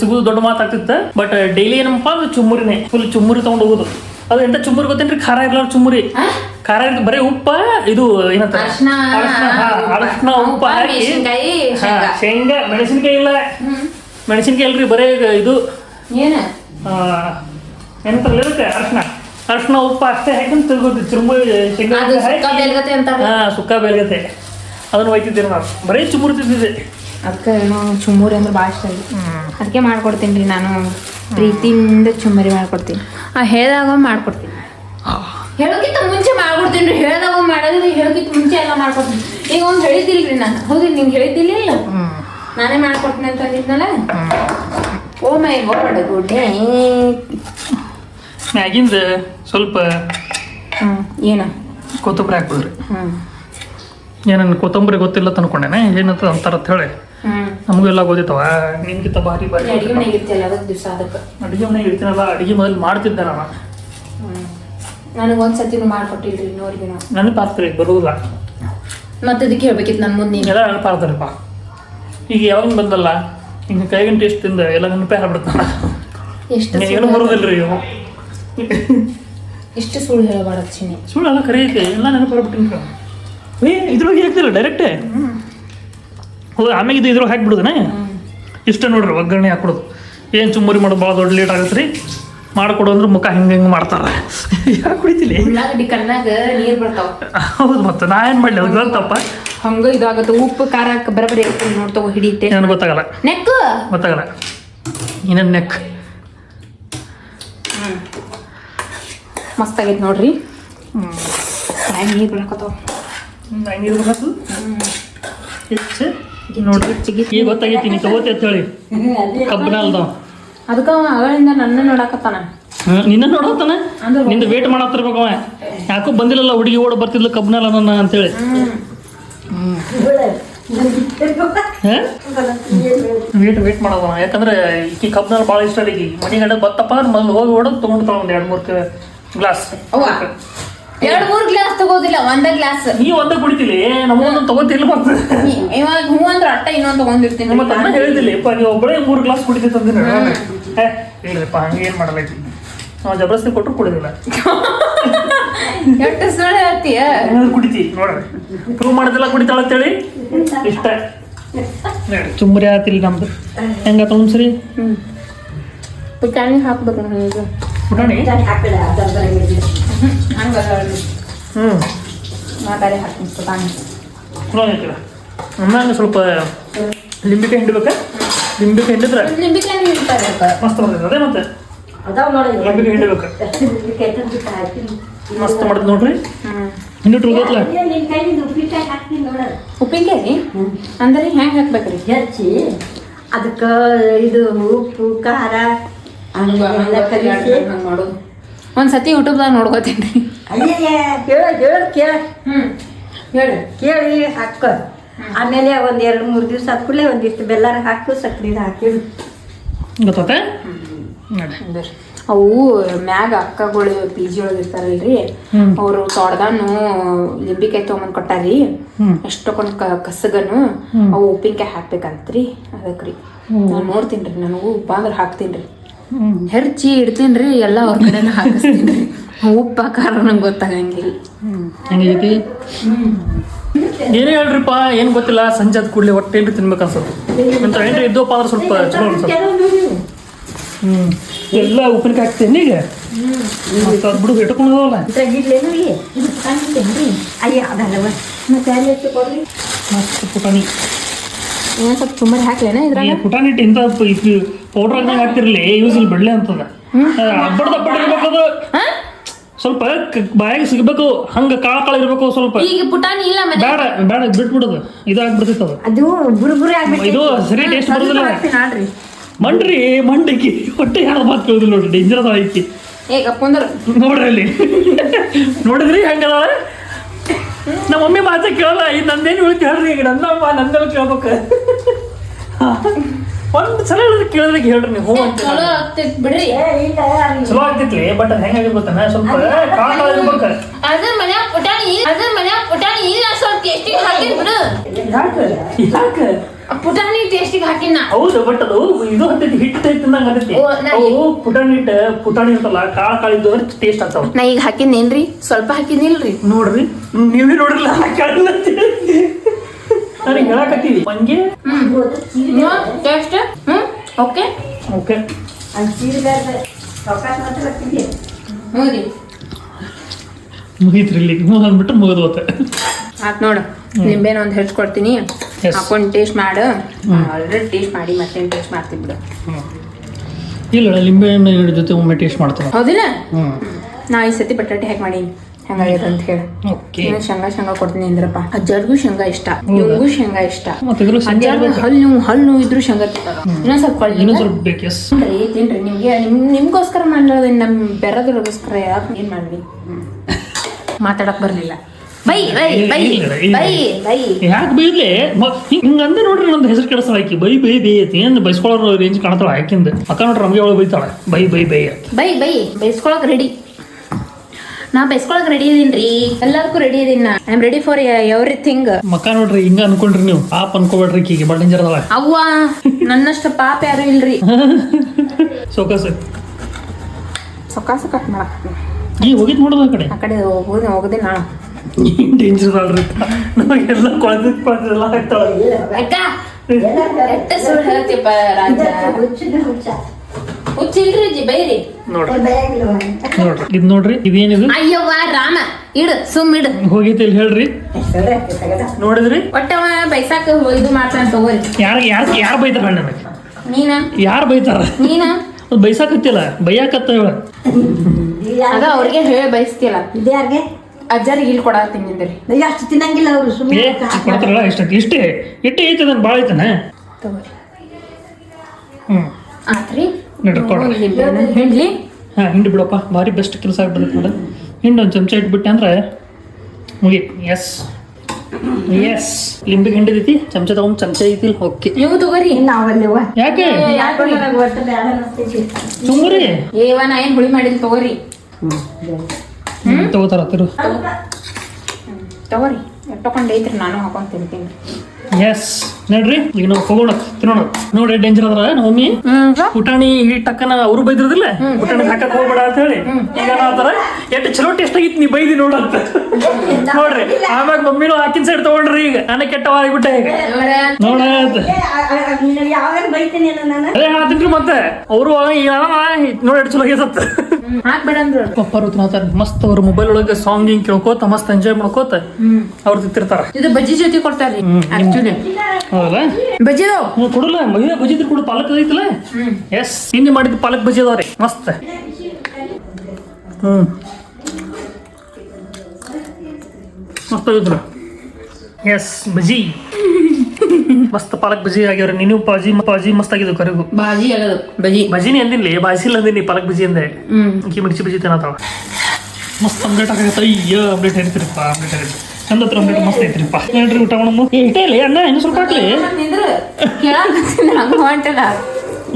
ಸಿಗೋದು ದೊಡ್ಡ ಮಾತಾಗ್ತಿತ್ತು ಬಟ್ ಡೈಲಿ ಏನಪ್ಪ ಅಂದ್ರೆ ಚುಮ್ಮುರಿನೇ ಫುಲ್ ಚುಮ್ಮುರಿ ತಗೊಂಡು ಹೋಗೋದು ಅದು ಎಂತ ಚುಮ್ಮುರಿ ಗೊತ್ತೇನ್ರಿ? ಖಾರ ಇರ್ಲಾರ ಚುಮ್ಮುರಿ ಖಾರ ಇರ್ತದೆ ಬರೀ ಉಪ್ಪ ಇದು ಏನಂತ ಅರ್ಶಿನ, ಉಪ್ಪು ಹಾಕಿ. ಶೇಂಗಾ. ಮೆಣಸಿನ್ಕಾಯಿ ಇಲ್ಲ. ಮೆಣಸಿನ್ಕಾಯಿ ಇಲ್ರಿ ಬರೇ ಇದು ಏನು? ಇರುತ್ತೆ ಅರ್ಶಿನ ಅರ್ಶಿನ ಉಪ್ಪು ಅಷ್ಟೇ ಹಾಕಿ ತಿರುಗುತ್ತೆ ಚುರುಮು ಶೇಂಗಾ ಸುಕ್ಕ ಬೇಲ್ಗತೆ ಹಾ ಸುಕ್ಕ ಬೆಳಗತ್ತೆ ಅದನ್ನ ಒಯ್ತಿದ್ದೀರಿ ನಾವು. ಬರೀ ಚುಮ್ಮುರಿ ತಿಂದಿದ್ದೆ. ಅದಕ್ಕೆ ಏನೋ ಚುಮ್ಮರಿ ಅಂದ್ರೆ ಭಾಳ ಇಷ್ಟ ಅದಕ್ಕೆ ಮಾಡ್ಕೊಡ್ತೀನಿ ರೀ ನಾನು. ಪ್ರೀತಿಯಿಂದ ಚುಮ್ಮರಿ ಮಾಡ್ಕೊಡ್ತೀನಿ. ಆ ಹೇಳ್ದಾಗ ಮಾಡ್ಕೊಡ್ತೀನಿ. ಹೇಳೋಕ್ಕಿಂತ ಮುಂಚೆ ಮಾಡ್ಬಿಡ್ತೀನಿ ರೀ. ಹೇಳ್ದಾಗ ನೀವು ಹೇಳೋಕ್ಕಿಂತ ಮುಂಚೆ ಎಲ್ಲ ಮಾಡ್ಕೊಡ್ತೀನಿ. ಈಗ ಒಂದು ರೀ ನಾನು. ಹೌದು ನಿಂಗೆ ಹೇಳಿದ್ದಿಲ್ಲ? ಇಲ್ಲ ನಾನೇ ಮಾಡ್ಕೊಡ್ತೀನಿ ಅಂತ ಅಂದಿದ್ನಲ್ಲ? ಓ ಮೈ ಗಾಡ್ ಗುಡ್ ಮ್ಯಾಗಿಂದ ಸ್ವಲ್ಪ ಏನು? ಕೊತ್ತಂಬರಿ ಹ್ಞೂ ಏನನ್ನ ಕೊತ್ತಂಬರಿ ಗೊತ್ತಿಲ್ಲ ತಂದ್ಕೊಂಡೇನೆ ಏನಂತ ಅಂತಾರ ಅಂತ ಹೇಳಿ. ನಮಗೂ ಎಲ್ಲ ಗೊತ್ತಿತ್ತವ ನಿನ್ಗಿಂತ ಭಾರಿ ಭಾರಿ ಅಡಿಗೆ ಮನೆಗೆ ಇರ್ತಿಲ್ಲ ಅದಕ್ಕೆ ದಿವಸ ಅದಕ್ಕೆ. ಅಡುಗೆ ಮನೆಗೆ ಇರ್ತೀನಲ್ಲ ಅಡುಗೆ ಮೊದಲು ಮಾಡ್ತಿದ್ದೆ ನಾನು. ನನಗೆ ಒಂದು ಸತಿನೂ ಮಾಡ್ಕೊಟ್ಟಿಲ್ರಿ ಇನ್ನೋರಿಗೆ ನಾನು ನೆನಪಾಗ್ತೀರಿ ಬರುವುದಿಲ್ಲ ಮತ್ತೆ ಇದಕ್ಕೆ ಹೇಳ್ಬೇಕಿತ್ತು ನನ್ನ ಮುಂದೆ ನೀನು. ಎಲ್ಲ ನೆನಪಾಗ್ತಾರಪ್ಪ ಈಗ ಯಾವಾಗ ಬಂದಲ್ಲ ಹಿಂಗೆ ಕೈಗಂಟು ಎಷ್ಟು ತಿಂದ ಎಲ್ಲ ನೆನಪೇ ಆಗ್ಬಿಡ್ತಾನ ಎಷ್ಟು ಏನು ಬರೋದಿಲ್ರಿ ಇವು. ಎಷ್ಟು ಸುಳ್ಳು ಹೇಳಬಾರ ಚಿನಿ ಸುಳ್ಳು ಎಲ್ಲ ಕರಿ ಐತೆ ಎಲ್ಲ ನೆನಪಾಗ್ಬಿಟ್ಟಿನಿ ಏ ಇದ್ರೊಳಗೆ ಹಾಕ್ತಿಲ್ಲ ಡೈರೆಕ್ಟೇ ಹೌದು ಆಮೇಲೆ ಇದು ಇದ್ರೊಳಗೆ ಹಾಕ್ಬಿಡುದನೆ? ಇಷ್ಟ ನೋಡ್ರಿ ಒಗ್ಗರಣೆ ಹಾಕ್ಬಿಡೋದು ಏನು ಚುಮ್ಮರಿ ಮಾಡೋದು ಭಾಳ ದೊಡ್ಡ ಲೇಟ್ ಆಗತ್ತೆ ರೀ ಮಾಡ್ಕೊಡು ಅಂದ್ರೆ ಮುಖ ಹಿಂಗೆ ಹಿಂಗೆ ಮಾಡ್ತಾರೆ. ಯಾಕೆ ಕುಡಿತಿಲಿ? ಉಳ್ಳಾಗಡ್ಡಿ ಕಣ್ಣಾಗ ನೀರು ಬರ್ತಾವ. ಹೌದು ಮತ್ತೆ ನಾ ಏನು ಮಾಡಲಿ ಅದು ಗೊತ್ತಪ್ಪ. ಹಂಗ ಇದಾಗತ್ತೆ ಉಪ್ಪು ಖಾರ ಬರಬರಿ ನೋಡ್ತಾವ ಹಿಡಿಯುತ್ತೆ. ನನಗೆ ಗೊತ್ತಾಗಲ್ಲ. ನೆಕ್ ಗೊತ್ತಾಗಲ್ಲ. ಇನ್ನೊಂದು ನೆಕ್? ಮಸ್ತ್ ಆಗೈತೆ ನೋಡ್ರಿ. ಬಾಯಿ ನೀರು ಬೀಳಕತ್ತಾವ ನೀರು ಬರತ್ತು ಹೆಚ್ಚು. ನೋಡ್ರಿ ಈಗ ಗೊತ್ತಾಗೈತಿ ನೀ ತಗೋತಿ ಅಂತ ಹೇಳಿ. ಕಬ್ಬನಲ್ದ ಅದಕ್ಕೆ ಅಗಳಿಂದ ನನ್ನ ನೋಡಕತ್ತಾನ. ನಿನ್ನ ನೋಡತ್ತಾನ ನಿಂದ ವೇಟ್ ಮಾಡತ್ತಿರ್ಬೇಕು ಅವ. ಯಾಕೋ ಬಂದಿಲ್ಲಲ್ಲ ಹುಡುಗಿ ಓಡ ಬರ್ತಿದ್ಲು ಕಬ್ಬನಲ್ಲ ನನ್ನ ಅಂತೇಳಿ. ವೇಟ್ ವೇಟ್ ಮಾಡೋದ ಯಾಕಂದ್ರೆ ಈಕಿ ಕಬ್ಬನ ಭಾಳ ಇಷ್ಟ ಈಗ ಮನೆ ಗಂಡ ಬತ್ತಪ್ಪ ಅಂದ್ರೆ ಮೊದಲು ಹೋಗಿ ಓಡೋದು ತೊಗೊಂಡ್ತಾಳ ಒಂದು ಎರಡು ಮೂರು ಗ್ಲಾಸ್ ಎರಡು ಮೂರು ಗ್ಲಾಸ್ ತಗೋದಿಲ್ಲ ಒಂದೇ ಗ್ಲಾಸ್ ನೀ ಒಂದೇ ಕುಡಿತಿಲಿ ನಮಗೊಂದು ತಗೋತಿಲ್ಲ ಇವಾಗ ಅಂದ್ರೆ ಇನ್ನೊಂದು ತಗೊಂಡಿರ್ತೀನಿ ಮತ್ತೆ ಅನ್ನ ಹೇಳಿದಿಲ್ಲ ಯಪ್ಪ ನೀವು ಒಬ್ಬಳೇ ಮೂರು ಗ್ಲಾಸ್ ಕುಡಿತಿ ತಂದಿನ ಏ ಇಲ್ರಿಪ್ಪ ಹಂಗೆ ಏನು ಮಾಡಲೈತಿ. ನಾವು ಜಬರ್ದಸ್ತಿ ಕೊಟ್ಟರು ಕುಡಿದಿಲ್ಲ. ಎಷ್ಟು ಸುಳ್ಳು ಹೇಳ್ತೀಯ ಕುಡಿತಿ ನೋಡ್ರಿ ಪ್ರೂವ್ ಮಾಡೋದಿಲ್ಲ ಕುಡಿತಾಳ ಅಂತೇಳಿ? ಇಷ್ಟ. ನೋಡಿ, ಚುಮ್ಮರಿ ಆತಿಲ್ಲ ನಮ್ದು. ಹೆಂಗ ತೊಗೊಂಡ್ಸರಿ ಹ್ಞೂ ಪುಟಾಣಿ ಹಾಕ್ಬೇಕು ನನಗೆ ಪುಟಾಣಿ ಹಂಗೆ ಹ್ಞೂ ಮಾತಾಡಿ ಹಾಕ್ತೀನಿ ಪುಟಾಣಿ ಚಲೋ ಐತಿಲ್ಲ ಆಮೇಲೆ ಸ್ವಲ್ಪ ಲಿಂಬಿಕಾಯಿ ಹಿಂಡ್ಬೇಕ ಲಿಂಬಿಕಾಯಿ ಹಿಂಡಿದ್ರೆ ಮಸ್ತ್ ಬರ್ತೈತೆ ಅದೇ ಮತ್ತೆ? ಅದಾವ ನೋಡಿ ಲಿಂಬಿಕಾಯಿ ಹಿಂಡಬೇಕು ಮಸ್ತ್ ಮಾಡಿದ್ ನೋಡ್ರಿ. ಗೊತ್ತಲ್ಲ? ಉಪ್ಪಿನಕಾಯಿ ಅಂದ್ರೆ ಹೆಂಗೆ ಹಾಕ್ಬೇಕ್ರಿ? ಹೆಚ್ಚಿ. ಅದಕ್ಕೆ ಇದು ಉಪ್ಪು ಖಾರ ಒಂದು ಸತಿ ಯೂಟ್ಯೂಬ್ದಾಗ ನೋಡ್ಕೋತೀನಿ. ರೀ ಅಯ್ಯಯ್ಯ ಕೇಳ ಕೇಳ ಕೇಳ. ಹ್ಞೂ ಹೇಳಿ ಕೇಳಿ ಹಾಕೋ ಆಮೇಲೆ ಒಂದು ಎರಡು ಮೂರು ದಿವಸ ಆದ ಕೂಡಲೇ ಒಂದಿಷ್ಟು ಬೆಲ್ಲಾರ ಹಾಕು ಸಕ್ರೆ ಹಾಕಿ ಗೊತ್ತತೆ? ನೋಡಿ. ಅವು ಮ್ಯಾಗ ಅಕ್ಕಗಳು ಪಿ ಜಿ ಒಳಗೆ ಇರ್ತಾರಲ್ರಿ. ಅವರು ತೋಟದಾನು ಲಿಂಬಿಕಾಯಿ ತೊಗೊಂಡ್ ಕೊಟ್ಟಾರಿ. ಹ್ಮ್. ತಕೊಂಡ್ ಕಸಗನು ಅವು ಉಪ್ಪಿನಕಾಯಿ ಹಾಕ್ಬೇಕಂತ್ರಿ ಅದಕ್ರಿ. ನಾನು ನೋಡ್ತೀನಿ ರೀ ನನಗೂ ಉಪ್ಪ ಅಂದ್ರೆ ಹಾಕ್ತೀನಿ ರೀ ಹೆರ್ಚಿ ರೀ ಎಲ್ಲ ಅವ್ರ ಕಡೆನ ಹಾಕಿಸ್ತೀನಿ ಉಪ್ಪ ಖಾರ ನಂಗೆ ಗೊತ್ತಾಗಂಗಿಲ್ಲ. ಹೆಂಗೈತಿ ಏನೇ ಹೇಳ್ರಿಪ್ಪ ಏನ್ ಗೊತ್ತಿಲ್ಲ ಸಂಜೆ ಆದ ಕೂಡಲೇ ಹೊಟ್ಟೆ ಏನ್ರಿ ತಿನ್ಬೇಕು ಅನ್ಸುತ್ತೆ. ಅಂತ ಏನ್ರಿ ಇದ್ದೋಪ್ಪ ಅಂದ್ರೆ ಸ್ವಲ್ಪ ಚಲೋ ಅನ್ಸುತ್ತೆ. ಹ್ಮ್. ಎಲ್ಲ ಉಪ್ಪಿನಕಾಯಿ ಹಾಕ್ತೇನೆ ಈಗ? ಮತ್ತೆ ಅದು ಬಿಡು ಮತ್ತೆ ಪುಟಾಣಿ. ಸ್ವಲ್ಪ ಚುಮ್ಮರಿ ಹಾಕ್ಲೇನ ಇದ್ರಾಗ? ಪುಟಾಣಿ ಇಂಥ ಪೌಡರ್ ಹಾಕ್ತಿರ್ಲಿ ಯೂಸ್ ಇಲ್ಲಿ ಬಿಡ್ಲಿ ಅಂತದ. ಅಬ್ಬಡ್ದ ಅಬ್ಬಡ್ ಇರ್ಬೇಕದು ಹಾ? ಸ್ವಲ್ಪ ಬಾಯಿಗೆ ಬಾಯಾಗ ಸಿಗ್ಬೇಕು ಹಂಗ ಕಾಳ ಕಾಳ ಇರ್ಬೇಕು ಸ್ವಲ್ಪ. ಈಗ ಪುಟಾಣಿ ಇಲ್ಲ ಮನೆ. ಬೇಡ ಬೇಡ ಬಿಟ್ಬಿಡೋದು. ಇದಾಗ್ಬಿಡ್ತೈತೆ ಅದು ಇದು ಸರಿ ಟೇಸ್ಟ್ ಬರೋದಿಲ್ಲ. ಮಂಡ್ರಿ ಮಂಡಿಕ್ಕಿ ಹೊಟ್ಟೆ ಯಾರು ಮಾತು ಕೇಳುದಿಲ್ಲ ನೋಡ್ರಿ ಡೇಂಜರಸ್ ಐತಿ ನೋಡ್ರಿ ಅಲ್ಲಿ. ನೋಡಿದ್ರಿ ಹೆಂಗದ ನಮ್ಮ ಮಮ್ಮಿ ಮಾತೇ ಕೇಳಲ್ಲ ಇದು ನಂದೇನು ಉಳಿತು ಹೇಳ್ರಿ ಈಗ ನನ್ನಮ್ಮ ನಂದೇಳಿ ಕೇಳ್ಬೇಕು. ಒಂದು ಸಲ ಹೇಳಿದ್ರೆ ಕೇಳಿದ್ರೆ ಹೇಳ್ರಿ ನೀವು ಹ್ಞೂ ಅಂತ ಚಲೋ ಆಗ್ತೈತ್ ಬಿಡ್ರಿ. ಏ ಇಲ್ಲ ಅಲ್ಲಿ ಚಲೋ ಆಗ್ತೈತ್ಲಿ ಬಟ್ ಅದು ಹೆಂಗಾಗಿ ಗೊತ್ತಾನ ಸ್ವಲ್ಪ ಕಾಳ ಇರ್ಬೇಕು ಅದ್ರ ಮನ್ಯಾಗ ಪುಟಾಣಿ ಅದ್ರ ಮನ್ಯಾಗ ಪುಟಾಣಿ ಇಲ್ಲ ಸ್ವಲ್ಪ ಟೇಸ್ಟಿಗೆ ಹಾಕಿನ್ ಬಿಡು. ಯಾಕೆ? ಪುಟಾಣಿ ಟೇಸ್ಟಿಗೆ ಹಾಕಿನ ಹೌದು ಬಟ್ ಅದು ಇದು ಹತ್ತೈತಿ ಹಿಟ್ಟು ತಿಂದಂಗ ಆಗೈತಿ ಓ, ಅವು ಪುಟಾಣಿ ಹಿಟ್ ಪುಟಾಣಿ ಇರ್ತಲ್ಲ ಕಾಳ ಕಾಳ ಇದ್ದು ಟೇಸ್ಟ್ ಆಗ್ತಾವ. ನಾ ಈಗ ಹಾಕಿನೇನ್ರಿ ಸ್ವಲ್ಪ ಹಾಕಿನಿಲ್ರಿ ನೋಡ್ರಿ ನೀವೇ ನೋಡ್ರಲ್ಲ ಕೇಳಿಲ್ಲ ನನಗೆ ಹೇಳಕತ್ತೀವಿ ಮಂಗೆ ಟೇಸ್ಟ್ ಹ್ಮ್ ಓಕೆ ಓಕೆ ಅಲ್ಲಿ ಸೀರೆಗಾರ ಅವಕಾಶ ಮಾತ್ರ ಬರ್ತಿದ್ದೆ ಹ್ಞೂ ರೀ ಮುಗೀತ್ರಿ ಇಲ್ಲಿ ಹ್ಞೂ ಅಂದ್ಬಿಟ್ರೆ ಮುಗಿದು ಹೋತೆ. ಆತ್ ನೋಡು ನಿಂಬೆನ ಒಂದು ಹೆಚ್ಕೊಡ್ತೀನಿ Yes. ಹಾಕೊಂಡು ಟೇಸ್ಟ್ ಮಾಡು. ಆಲ್ರೆಡಿ ಟೇಸ್ಟ್ ಮಾಡಿ ಮತ್ತೇನು ಟೇಸ್ಟ್ ಮಾಡ್ತೀನಿ ಬಿಡು. ಇಲ್ಲ ಲಿಂಬೆ ಹಣ್ಣು ಜೊತೆ ಒಮ್ಮೆ ಟೇಸ್ಟ್ ಮಾಡ್ತಾರೆ ಹೌದಿಲ್ಲ? ಹ್ಞೂ ನಾ ಈ ಸತಿ ಬಟಾಟೆ ಹಾಕಿ ಮಾಡೀನಿ. ಹೆಂಗಾಗೈತೆ ಅಂತ ಹೇಳಿ. ಓಕೆ. ನೀನು ಶೇಂಗಾ ಶೇಂಗಾ ಕೊಡ್ತೀನಿ ಅಂದ್ರಪ್ಪ. ಅಜ್ಜರ್ಗೂ ಶೇಂಗಾ ಇಷ್ಟ. ನಿಮ್ಗೂ ಶೇಂಗಾ ಇಷ್ಟ. ಅಜ್ಜಾರ್ಗೂ ಹಲ್ಲು ಹಲ್ಲು ಇದ್ರು ಶೇಂಗಾ ತಿಂತಾರ. ಇನ್ನೊಂದ್ ಸ್ವಲ್ಪ ಇನ್ನೂ ತಿನ್ರಿ. ನಿಮ್ಗೆ ನಿಮ್ ನಿಮ್ಗೋಸ್ಕರ ಮಾಡ್ಲೋದು ನಮ್ಮ ಬೆರದ್ರಗೋಸ್ಕರ ಯಾಕೆ ಏನ್ ಮಾಡ್ಲಿ? ಮಾತಾಡಕ್ ಬರ್ಲಿಲ್ಲ. ಬೈ ಬೈ ಬೈ ಬೈ ಬೈ. ಯಾಕೆ ಬೈದ್ಲೆ ಹಿಂಗಂದ ನೋಡ್ರಿ ನಂದು ಹೆಸರು ಕೆಡಿಸ್ತಾಳ ಆಕಿ ಬೈ ಬೈ ಬೈ ಐತಿ ಏನು ಬೈಸ್ಕೊಳ್ಳೋ ರೇಂಜ್ ಕಾಣ್ತಾಳ ಆಕಿಂದ ಅಕ್ಕ ನೋಡ್ರಿ ನಮಗೆ ಅವಳು ಬೈತಾಳೆ. ಬೈ ಬೈ ಬೈ ಬೈ ಬೈ. ಬೈಸ್ಕೊಳಕ್ ರೆಡಿ ನಾ ಬೈಸ್ಕೊಳಕ್ ರೆಡಿ ಇದೀನ್ರಿ ಎಲ್ಲದಕ್ಕೂ ರೆಡಿ ಇದೀನಿ ನಾ. I am ready for everything ಮಕ್ಕ ನೋಡ್ರಿ ಹಿಂಗ ಅನ್ಕೊಂಡ್ರಿ ನೀವು. ಪಾಪ ಅನ್ಕೋಬೇಡ್ರಿ ಕೀಗೆ ಬಟ್ ಡೇಂಜರ್ ಅವ್ವ ನನ್ನಷ್ಟ ಪಾಪ ಯಾರು ಇಲ್ರಿ. ಸೊಕಾಸ. ಸೊಕಾಸ ಕಟ್ ಮಾಡಕ್ ಈ ಹೋಗಿದ್ ನೋಡೋದು ಆ ಕಡೆ. ಆ ಕಡೆ ಹೋಗಿ ಹೋಗದೆ ನಾನು ಡೇಂಜರ್ ಅಲ್ರಿ ನಮಗೆಲ್ಲ ಕೊಳದ ಕೊಳದಿಲ್ಲ ಹೇಳ್ತಿಪ್ಪ ರಾಜ. ಹುಚ್ಚಿಲ್ರಿ ಜಿ ಬೈರಿ. ನೋಡ್ರಿ. ನೋಡ್ರಿ ಇದು ನೋಡ್ರಿ ಇದೇನಿದು? ಅಯ್ಯವ್ವ ರಾಮ ಇಡು ಸುಮ್ ಇಡು. ಹೋಗೈತಿ ಇಲ್ಲಿ ಹೇಳ್ರಿ. ನೋಡಿದ್ರಿ? ಒಟ್ಟವ ಬೈಸಾಕ ಇದು ಮಾಡ್ತಾನೆ ತಗೋರಿ. ಯಾರು ಯಾರು ಯಾರು ಬೈತಾರ ನನಗೆ? ನೀನ? ಯಾರು ಬೈತಾರ? ನೀನ? ಅದು ಬೈಸಾಕತ್ತಿಲ್ಲ ಬೈಯಾಕತ್ತ ಹೇಳ ಅದ ಅವ್ರಿಗೆ ಹೇಳಿ ಬಯಸ್ತಿಲ್ಲ ಇದು ಯಾರಿಗೆ? ಅಜ್ಜರಿಗೆ ಇಲ್ಲಿ ಕೊಡಾತೀನಿ ಅಂದ್ರೆ. ಅಷ್ಟು ತಿನ್ನಂಗಿಲ್ಲ ಅವರು ಸುಮ್ಮನೆ ಕೊಡ್ತಾರಲ್ಲ ಇಷ್ಟು ಇಷ್ಟೇ ಇಟ್ಟೆ ಐತೆ ನಾನು ಭಾಳ ಐತನ? ತಗೋರಿ. ಹ್ಞೂ ಆತ್ರಿ? ಕೊಡ್ರಿ ಹಿಂಡ್ಲಿ? ಹಾಂ ಹಿಂಡಿ ಬಿಡಪ್ಪ. ಭಾರಿ ಬೆಸ್ಟ್ ಕೆಲಸ ಆಗ್ಬಿಡುತ್ತೆ ನೋಡ. ಹಿಂಡ್ ಒಂದು ಚಮಚ ಇಟ್ಬಿಟ್ಟೆ ಅಂದ್ರೆ ಮುಗಿ. ಎಸ್ ಎಸ್ ಲಿಂಬಿಗೆ ಹಿಂಡಿದೈತಿ ಚಮಚ ತಗೊಂಡ್ ಚಮಚ ಐತಿ ಓಕೆ ನೀವು ತಗೋರಿ. ನಾವಲ್ಲವ ಯಾಕೆ? ಅನ್ನಿಸ್ತೈತಿ ಏವ ನಾ ಏನ್ ಹುಳಿ ಮಾಡಿಲ್ಲ ತಗೋರಿ. ತಗೋತಾರ ತಿರು. ತಗೋರಿ. ಎಟ್ಟಕೊಂಡ್ ಐತ್ರಿ ನಾನು ಹಾಕೊಂಡ್ ತಿಂತೀನಿ. ಎಸ್ ನೋಡ್ರಿ. ಈಗ ನಾವು ಹೋಗೋಣ. ತಿನ್ನೋಣ. ನೋಡ್ರಿ ಡೇಂಜರ್ ಅದ್ರ ಮಮ್ಮಿ ಪುಟಾಣಿ ಟಕ್ಕನ ಅವರು ಬೈದಿರೋದಿಲ್ಲ? ಪುಟಾಣಿ ಹಾಕಕ್ ಹೋಗ್ಬೇಡ ಅಂತ ಹೇಳಿ. ಈಗ ಆತರ ಎಷ್ಟು ಚಲೋ ಟೇಸ್ಟ್ ಆಗಿತ್ತು ನೀ ಬೈದಿ ನೋಡಂತ ನೋಡ್ರಿ ಆಮ್ಯಾಗ ಮಮ್ಮಿನೂ ಹಾಕಿನ ಸೈಡ್ ತಗೊಂಡ್ರಿ ಈಗ. ನನಗೆ ಕೆಟ್ಟವಾಗ್ಬಿಟ್ಟೆ ಈಗ. ನೋಡ. ಅದೇ ಮತ್ತೆ. ಅವರು ನೋಡಿ ಎಷ್ಟು ಚಲೋ ಪರ್ವತನಾಥ ಮಸ್ತ್ ಅವ್ರ ಮೊಬೈಲ್ ಒಳಗೆ ಸಾಂಗ್ ಹಿಂಗ್ ಕೇಳ್ಕೋತ ಮಸ್ತ್ ಎಂಜಾಯ್ ಮಾಡ್ಕೋತ ಅವ್ರು ತಿಂತಿರ್ತಾರ. ಇದು ಬಜ್ಜಿ ಜೊತೆ ಕೊಡ್ತಾರ್ರಿ. ಆಕ್ಚುಲಿ ಹೌದಲ್ಲ? ಬಜ್ಜಿದು? ಹ್ಞೂ ಕೊಡಲ್ಲ. ಮಹಿಳೆ ಬಜ್ಜಿ ಇದ್ರೆ ಕೊಡು. ಪಾಲಕ್ ಐತಲ್ಲ? ಎಸ್ ನಿನ್ನೆ ಮಾಡಿದ ಪಾಲಕ್ ಬಜಿ ರೀ. ಮಸ್ತ್. ಹ್ಞೂ ಮಸ್ತ್ ಆಗಿದ್ರ ಎಸ್ ಬಜಿ ಮಸ್ತ್ ಪಾಲಕ್ ಬಜಿ ಆಗ್ಯಾವ್ರಿ. ನೀನು ಪಾಜಿ ಪಾಜಿ ಮಸ್ತ್ ಆಗಿದ್ವು ಕರಿಗು. ಬಾಜಿ ಆಗದು. ಬಜ್ಜಿ. ಬಜಿನಿ ಬಾಜಿ ಇಲ್ಲ ಅಂದಿನಿ ಪಾಲಕ್ ಬಜಿ ಅಂದೆ. ಹ್ಮ್. ಕಿ ಮಿರ್ಚಿ ಬಜಿ ತಿನ್ನತಾವ ಮಸ್ತ್ ಆಮ್ಲೆಟ್ ಆಗೈತೆ ಅಯ್ಯ ಆಮ್ಲೆಟ್ ಹೇಳ್ತೀರಪ್ಪ ಆಮ್ಲೆಟ್ ಆಗೈತೆ ಚಂದ ಹತ್ರ ಆಮ್ಲೆಟ್ ಮಸ್ತ್ ಐತ್ರಿಪ್ಪ. ಹೇಳ್ರಿ ಊಟ ಮಾಡೋಣ ಏ ಇಟ್ಟೇ ಇಲ್ಲ ಅಣ್ಣ ಇನ್ನೂ ಸ್ವಲ್ಪ ಹಾಕ್ಲಿ.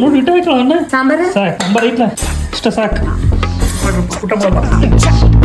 ನೋಡಿ ಇಟ್ಟ ಹಾಕಲ್ಲ ಅಣ್ಣ ಸಾಂಬಾರ? ಸಾಕು ನಂಬರ್ ಐತ್ಲ ಇಷ್ಟ ಸಾಕು. ಊಟ ಮಾಡಪ್ಪ